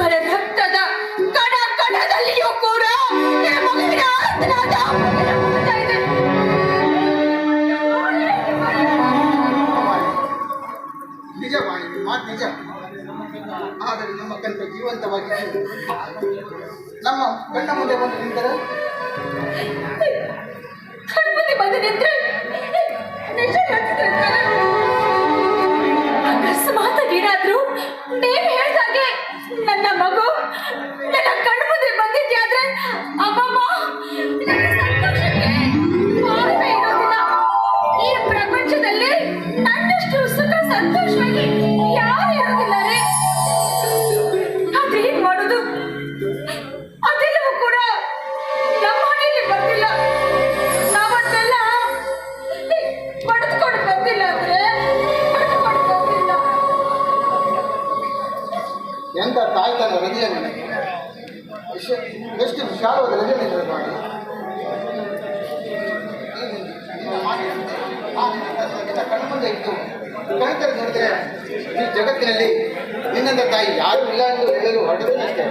ನಮ್ಮಿಬ್ಬರ ರಕ್ತದ ಕಣ ಕಣದಲ್ಲಿಯೂ ಕೂಡ ಈ ಮಗುವಿನ ಆರ್ತನಾದ ನಿಜ ಆದರೆ ನಮ್ಮ ಕಲ್ಪ ಜೀವಂತವಾಗಿ ನಮ್ಮ ಕಣ್ಣ ಮುಂದೆ ಬಂದು ನಿಂತರೆ? ಬಂದು ನಿಂತ್ರೆ? ಎಂತ ತಾಯ್ತನ ವಿಶ- ಎಷ್ಟು ವಿಶಾಲವಾದ ರಜೆ ಮಾಡಿ ನಿನ್ನ ಆ ನಿನ್ನ- ನಿನ್ನ ಕಣ್ಣು ಮುಂದೆ ಇತ್ತು. ಕಣ್ತರ ನೋಡಿದ್ರೆ ಈ ಜಗತ್ತಿನಲ್ಲಿ ನಿನ್ನಂತ ತಾಯಿ ಯಾರು ಇಲ್ಲ ಎಂದು ಹೇಳಲು ಹೊರಟದಷ್ಟೇ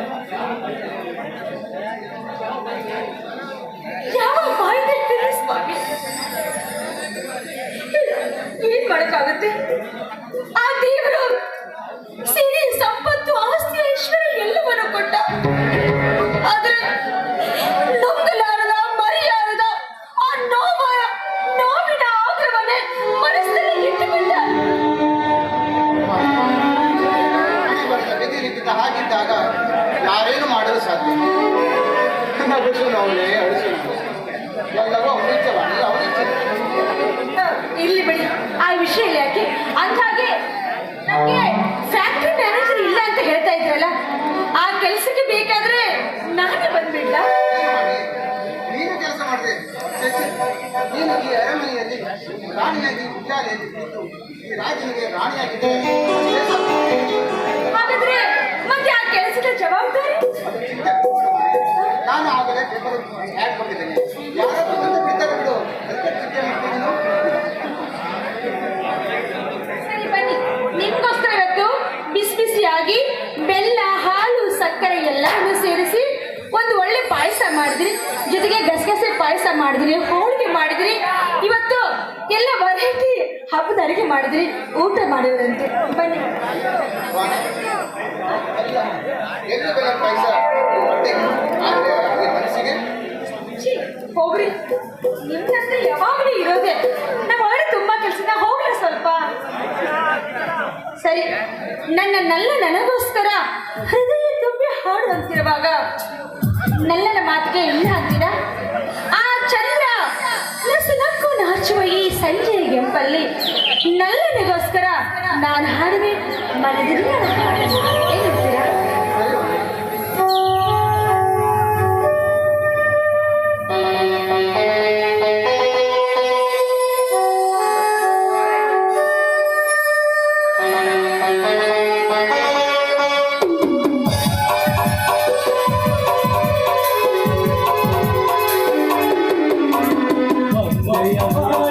ಇಲ್ಲಿ ಬಿಡಿ. ಆ ವಿಷಯ ಯಾಕೆ ಅಂದಾಗೆ ನಮಗೆ ಫ್ಯಾಕ್ಟ್ರಿ ಮ್ಯಾನೇಜರ್ ಇಲ್ಲ ಅಂತ ಹೇಳ್ತಾ ಇದ್ರಲ್ಲ ಆ ಕೆಲಸಕ್ಕೆ ಬೇಕಾದ್ರೆ ನಾನೇ ಬಂದ್ಬಿಡ್ಲ? ನೀನು ಕೆಲಸ ಮಾಡಿದೆ. ನೀನು ಈ ಅರಮನೆಯಲ್ಲಿ ರಾಣಿಯಾಗಿ ವಿದ್ಯಾಲಯಲ್ಲಿ ಕುಳಿತು ಈ ರಾಜನಿಗೆ ರಾಣಿಯಾಗಿದ್ದೆ ಆ್ಯಡ್ ಕೊಟ್ಟಿದ್ದೇನೆ ಸರಿ, ಬನ್ನಿ. ನಿಮ್ಗೋಸ್ಕರ ಇವತ್ತು ಬಿಸಿ ಬಿಸಿಯಾಗಿ ಬೆಲ್ಲ, ಹಾಲು, ಸಕ್ಕರೆ ಎಲ್ಲವನ್ನು ಸೇರಿಸಿ ಒಂದು ಒಳ್ಳೆ ಪಾಯಸ ಮಾಡಿದ್ರಿ. ಜೊತೆಗೆ ಗಸಗಸೆ ಪಾಯಸ ಮಾಡಿದ್ರಿ, ಹೋಳಿಗೆ ಮಾಡಿದ್ರಿ. ಇವತ್ತು ಎಲ್ಲ ವೆರೈಟಿ ಹಬ್ಬದ ಅಡುಗೆ ಮಾಡಿದ್ರಿ. ಊಟ ಮಾಡಿದ್ರಂತೆ ಬನ್ನಿ. ಹೋಗ್ರಿ. ನಿಮ್ದಂದ್ರೆ ಯಾವಾಗಲೂ ಇರೋದೆ. ನಮ್ಮ ಹೊರಗೆ ತುಂಬಾ ಕೆಲಸದ ಹೋಗ್ಲಿ ಸ್ವಲ್ಪ. ಸರಿ, ನನ್ನ ನಲ್ಲ ನನಗೋಸ್ಕರ ಹೃದಯ ತುಂಬಿ ಹಾಡು ಅಂತಿರುವಾಗ ನಲ್ಲನ ಮಾತಿಗೆ ಇಲ್ಲ ಅಂತೀರಾ ಆ ಚಂದ್ರ ನಸು ನಾಚುವ ಈ ಸಂಜೆಯ ಕೆಂಪಲ್ಲಿ ನಲ್ಲನಿಗೋಸ್ಕರ ನಾನು ಹಾಡುವೆ ಮನದಿಲ್ಲ 没有。